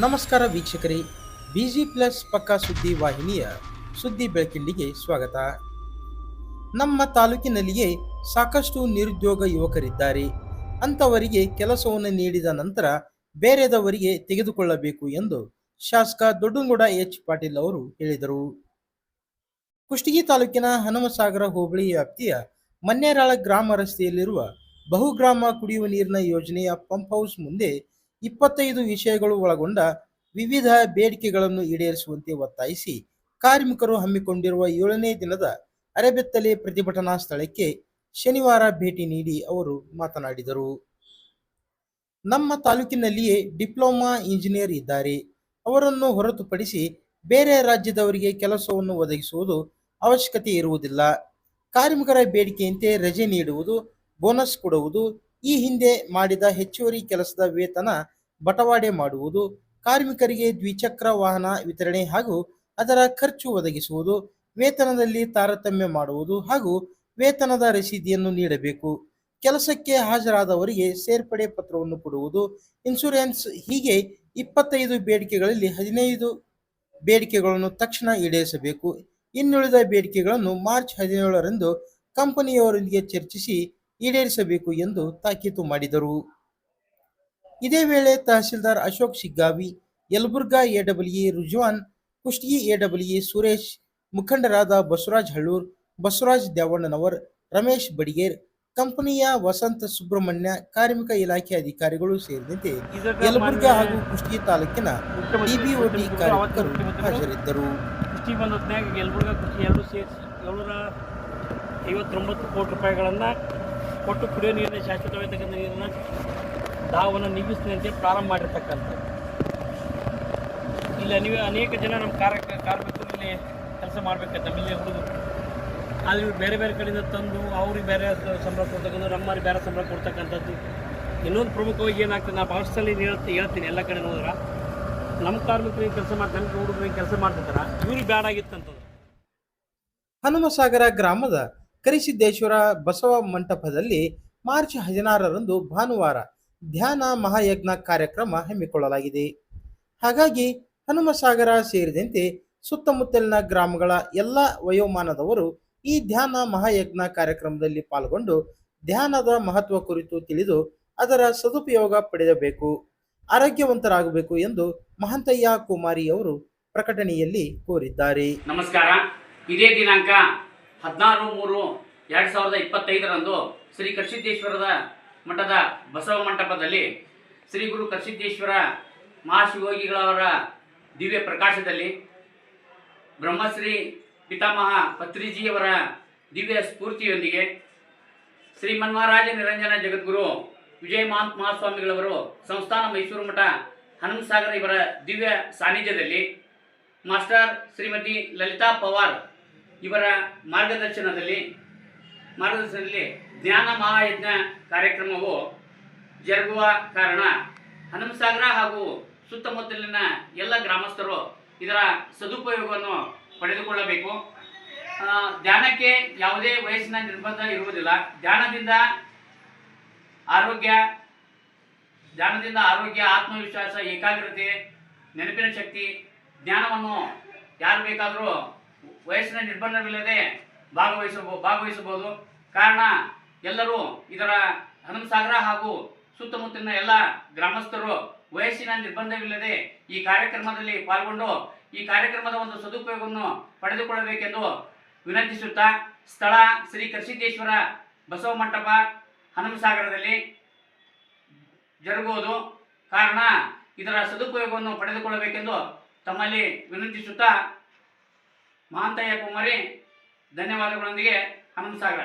ನಮಸ್ಕಾರ ವೀಕ್ಷಕರೇ busy plus ಪಕ್ಕಾ ಸುದ್ದಿ ವಾಹಿನಿಯ ಸುದ್ದಿ ಬೆಳಕಿಲ್ಲಿಗೆ ಸ್ವಾಗತ. ನಮ್ಮ ತಾಲೂಕಿನಲ್ಲಿಯೇ ಸಾಕಷ್ಟು ನಿರುದ್ಯೋಗ ಯುವಕರಿದ್ದಾರೆ. ಅಂಥವರಿಗೆ ಕೆಲಸವನ್ನು ನೀಡಿದ ನಂತರ ಬೇರೆದವರಿಗೆ ತೆಗೆದುಕೊಳ್ಳಬೇಕು ಎಂದು ಶಾಸಕ ದೊಡ್ಡಂಗೌಡ ಎಚ್ ಪಾಟೀಲ್ ಅವರು ಹೇಳಿದರು. ಕುಷ್ಟಗಿ ತಾಲೂಕಿನ ಹನುಮಸಾಗರ ಹೋಬಳಿ ವ್ಯಾಪ್ತಿಯ ಮನ್ನೇರಾಳ ಗ್ರಾಮ ರಸ್ತೆಯಲ್ಲಿರುವ ಬಹುಗ್ರಾಮ ಕುಡಿಯುವ ನೀರಿನ ಯೋಜನೆಯ ಪಂಪ್ ಹೌಸ್ ಮುಂದೆ ಇಪ್ಪತ್ತೈದು ವಿಷಯಗಳು ಒಳಗೊಂಡ ವಿವಿಧ ಬೇಡಿಕೆಗಳನ್ನು ಈಡೇರಿಸುವಂತೆ ಒತ್ತಾಯಿಸಿ ಕಾರ್ಮಿಕರು ಹಮ್ಮಿಕೊಂಡಿರುವ ಏಳನೇ ದಿನದ ಅರೆಬೆತ್ತಲೆ ಪ್ರತಿಭಟನಾ ಸ್ಥಳಕ್ಕೆ ಶನಿವಾರ ಭೇಟಿ ನೀಡಿ ಅವರು ಮಾತನಾಡಿದರು. ನಮ್ಮ ತಾಲೂಕಿನಲ್ಲಿಯೇ ಡಿಪ್ಲೊಮಾ ಇಂಜಿನಿಯರ್ ಇದ್ದಾರೆ. ಅವರನ್ನು ಹೊರತುಪಡಿಸಿ ಬೇರೆ ರಾಜ್ಯದವರಿಗೆ ಕೆಲಸವನ್ನು ಒದಗಿಸುವುದು ಅವಶ್ಯಕತೆ ಇರುವುದಿಲ್ಲ. ಕಾರ್ಮಿಕರ ಬೇಡಿಕೆಯಂತೆ ರಜೆ ನೀಡುವುದು, ಬೋನಸ್ ಕೊಡುವುದು, ಈ ಹಿಂದೆ ಮಾಡಿದ ಹೆಚ್ಚುವರಿ ಕೆಲಸದ ವೇತನ ಬಟವಾಡೆ ಮಾಡುವುದು, ಕಾರ್ಮಿಕರಿಗೆ ದ್ವಿಚಕ್ರ ವಾಹನ ವಿತರಣೆ ಹಾಗೂ ಅದರ ಖರ್ಚು ಒದಗಿಸುವುದು, ವೇತನದಲ್ಲಿ ತಾರತಮ್ಯ ಮಾಡುವುದು ಹಾಗೂ ವೇತನದ ರಸೀದಿಯನ್ನು ನೀಡಬೇಕು. ಕೆಲಸಕ್ಕೆ ಹಾಜರಾದವರಿಗೆ ಸೇರ್ಪಡೆ ಪತ್ರವನ್ನು ಕೊಡುವುದು ಇನ್ಶೂರೆನ್ಸ್ ಹೀಗೆ ಇಪ್ಪತ್ತೈದು ಬೇಡಿಕೆಗಳಲ್ಲಿ ಹದಿನೈದು ಬೇಡಿಕೆಗಳನ್ನು ತಕ್ಷಣ ಈಡೇರಿಸಬೇಕು. ಇನ್ನುಳಿದ ಬೇಡಿಕೆಗಳನ್ನು ಮಾರ್ಚ್ ಹದಿನೇಳರಂದು ಕಂಪನಿಯವರೊಂದಿಗೆ ಚರ್ಚಿಸಿ ಈಡೇರಿಸಬೇಕು ಎಂದು ತಾಕೀತು ಮಾಡಿದರು. ಇದೇ ವೇಳೆ ತಹಸೀಲ್ದಾರ್ ಅಶೋಕ್ ಶಿಗ್ಗಾವಿ ಯಲಬುರ್ಗಾ ಎಡಬ್ಲ್ಯೂ ರುಜ್ವಾನ್ ಕುಷ್ಟಗಿ ಎಡಬ್ಲ್ಯೂ ಸುರೇಶ್ ಮುಖಂಡರಾದ ಬಸವರಾಜ್ ಹಳ್ಳೂರ್ ಬಸವರಾಜ್ ದೇವಣ್ಣನವರ್ ರಮೇಶ್ ಬಡಿಗೇರ್ ಕಂಪನಿಯ ವಸಂತ ಸುಬ್ರಹ್ಮಣ್ಯ ಕಾರ್ಮಿಕ ಇಲಾಖೆ ಅಧಿಕಾರಿಗಳು ಸೇರಿದಂತೆ ಯಲಬುರ್ಗಾ ಹಾಗೂ ಕುಷ್ಟಗಿ ತಾಲೂಕಿನ ಡಿಬಿಒಟಿ ಕಾರ್ಯಕರ್ತರು ಹಾಜರಿದ್ದರು. ಎರಡು ಸೇರಿಸಿ ಏಳ್ನೂರ ಐವತ್ತೊಂಬತ್ತು ಕೋಟಿ ರೂಪಾಯಿಗಳನ್ನು ಕೊಟ್ಟು ಕುಡಿಯೋ ನೀರಿನ ಶಾಶ್ವತವಾಗಿರ್ತಕ್ಕಂಥ ನೀರನ್ನು ದಾವನ್ನು ನಿಗಿಸಿದಂತೆ ಪ್ರಾರಂಭ ಮಾಡಿರ್ತಕ್ಕಂಥದ್ದು. ಇಲ್ಲಿ, ನೀವು ಅನೇಕ ಜನ ನಮ್ಮ ಕಾರ ಕಾರ್ಮಿಕರು ಇಲ್ಲಿ ಕೆಲಸ ಮಾಡಬೇಕಂತ ನಮ್ಮಲ್ಲಿ ಹುಡುಗರು ಇವ್ರು ಬೇರೆ ಬೇರೆ ಕಡೆಯಿಂದ ತಂದು ಅವ್ರಿಗೆ ಬೇರೆ ಸಂಬಳ ಕೊಡ್ತಕ್ಕಂಥ ನಮ್ಮಲ್ಲಿ ಬೇರೆ ಸಂಬಳ ಕೊಡ್ತಕ್ಕಂಥದ್ದು. ಇನ್ನೊಂದು ಪ್ರಮುಖವಾಗಿ ಏನಾಗ್ತದೆ, ನಾ ಭಾಷೆಯಲ್ಲಿ ಸಲ ಹೇಳ್ತೀನಿ ಹೇಳ್ತೀನಿ ಎಲ್ಲ ಕಡೆ ಹೋದ್ರೆ ನಮ್ಮ ಕಾರ್ಮಿಕರಿಗೆ ಕೆಲಸ ಮಾಡ್ತಾರೆ, ನಮ್ಮ ಹುಡುಗರಿಗೆ ಕೆಲಸ ಮಾಡ್ತಿದ್ದಾರೆ, ಇವ್ರಿಗೆ ಬ್ಯಾಡ ಆಗಿತ್ತಂತದ್ದು ಹನುಮಸಾಗರ ಗ್ರಾಮದ ಕರಿಸಿದ್ದೇಶ್ವರ ಬಸವ ಮಂಟಪದಲ್ಲಿ ಮಾರ್ಚ್ ಹದಿನಾರರಂದು ಭಾನುವಾರ ಧ್ಯಾನ ಮಹಾಯಜ್ಞ ಕಾರ್ಯಕ್ರಮ ಹಮ್ಮಿಕೊಳ್ಳಲಾಗಿದೆ. ಹಾಗಾಗಿ ಹನುಮಸಾಗರ ಸೇರಿದಂತೆ ಸುತ್ತಮುತ್ತಲಿನ ಗ್ರಾಮಗಳ ಎಲ್ಲ ವಯೋಮಾನದವರು ಈ ಧ್ಯಾನ ಮಹಾಯಜ್ಞ ಕಾರ್ಯಕ್ರಮದಲ್ಲಿ ಪಾಲ್ಗೊಂಡು ಧ್ಯಾನದ ಮಹತ್ವ ಕುರಿತು ತಿಳಿದು ಅದರ ಸದುಪಯೋಗ ಪಡೆಯಬೇಕು, ಆರೋಗ್ಯವಂತರಾಗಬೇಕು ಎಂದು ಮಹಂತಯ್ಯ ಕುಮಾರಿ ಅವರು ಪ್ರಕಟಣೆಯಲ್ಲಿ ಕೋರಿದ್ದಾರೆ. ನಮಸ್ಕಾರ. ಇದೇ ದಿನಾಂಕ ಹದಿನಾರು ಮೂರು ಎರಡ್ ಸಾವಿರದ ಇಪ್ಪತ್ತೈದರಂದು ಶ್ರೀ ಕರ್ಸಿದ್ದೇಶ್ವರದ ಮಠದ ಬಸವ ಮಂಟಪದಲ್ಲಿ ಶ್ರೀ ಗುರು ಕರ್ಸಿದ್ದೇಶ್ವರ ಮಹಾಶಿವಯೋಗಿಗಳವರ ದಿವ್ಯ ಪ್ರಕಾಶದಲ್ಲಿ ಬ್ರಹ್ಮಶ್ರೀ ಪಿತಾಮಹ ಪತ್ರಿಜಿಯವರ ದಿವ್ಯ ಸ್ಫೂರ್ತಿಯೊಂದಿಗೆ ಶ್ರೀ ಮನ್ಮಹಾರಾಜ ನಿರಂಜನ ಜಗದ್ಗುರು ವಿಜಯ ಮಾಂತ ಮಹಾಸ್ವಾಮಿಗಳವರು ಸಂಸ್ಥಾನ ಮೈಸೂರು ಮಠ ಹನುಮಸಾಗರ ಇವರ ದಿವ್ಯ ಸಾನ್ನಿಧ್ಯದಲ್ಲಿ ಮಾಸ್ಟರ್ ಶ್ರೀಮತಿ ಲಲಿತಾ ಪವಾರ್ ಇವರ ಮಾರ್ಗದರ್ಶನದಲ್ಲಿ ಮಾರ್ಗದರ್ಶನದಲ್ಲಿ ಜ್ಞಾನ ಮಹಾಯಜ್ಞ ಕಾರ್ಯಕ್ರಮವು ಜರುಗುವ ಕಾರಣ ಹನುಮಸಾಗರ ಹಾಗೂ ಸುತ್ತಮುತ್ತಲಿನ ಎಲ್ಲ ಗ್ರಾಮಸ್ಥರು ಇದರ ಸದುಪಯೋಗವನ್ನು ಪಡೆದುಕೊಳ್ಳಬೇಕು. ಧ್ಯಾನಕ್ಕೆ ಯಾವುದೇ ವಯಸ್ಸಿನ ನಿರ್ಬಂಧ ಇರುವುದಿಲ್ಲ. ಧ್ಯಾನದಿಂದ ಆರೋಗ್ಯ ಧ್ಯಾನದಿಂದ ಆರೋಗ್ಯ, ಆತ್ಮವಿಶ್ವಾಸ, ಏಕಾಗ್ರತೆ, ನೆನಪಿನ ಶಕ್ತಿ, ಜ್ಞಾನವನ್ನು ಯಾರು ಬೇಕಾದರೂ ವಯಸ್ಸಿನ ನಿರ್ಬಂಧವಿಲ್ಲದೆ ಭಾಗವಹಿಸಬೋ, ಭಾಗವಹಿಸಬಹುದು. ಕಾರಣ, ಎಲ್ಲರೂ ಇದರ ಹನುಮಸಾಗರ ಹಾಗೂ ಸುತ್ತಮುತ್ತಲಿನ ಎಲ್ಲ ಗ್ರಾಮಸ್ಥರು ವಯಸ್ಸಿನ ನಿರ್ಬಂಧವಿಲ್ಲದೆ ಈ ಕಾರ್ಯಕ್ರಮದಲ್ಲಿ ಪಾಲ್ಗೊಂಡು ಈ ಕಾರ್ಯಕ್ರಮದ ಒಂದು ಸದುಪಯೋಗವನ್ನು ಪಡೆದುಕೊಳ್ಳಬೇಕೆಂದು ವಿನಂತಿಸುತ್ತಾ ಸ್ಥಳ ಶ್ರೀ ಕರ್ಸಿದ್ದೇಶ್ವರ ಬಸವ ಮಂಟಪ ಹನುಮಸಾಗರದಲ್ಲಿ ಜರುಗುವುದು ಕಾರಣ ಇದರ ಸದುಪಯೋಗವನ್ನು ಪಡೆದುಕೊಳ್ಳಬೇಕೆಂದು ತಮ್ಮಲ್ಲಿ ವಿನಂತಿಸುತ್ತಾ ಮಹಾಂತಯ್ಯ ಕುಮಾರಿ ಧನ್ಯವಾದಗಳೊಂದಿಗೆ ಹನುಮಸಾಗರ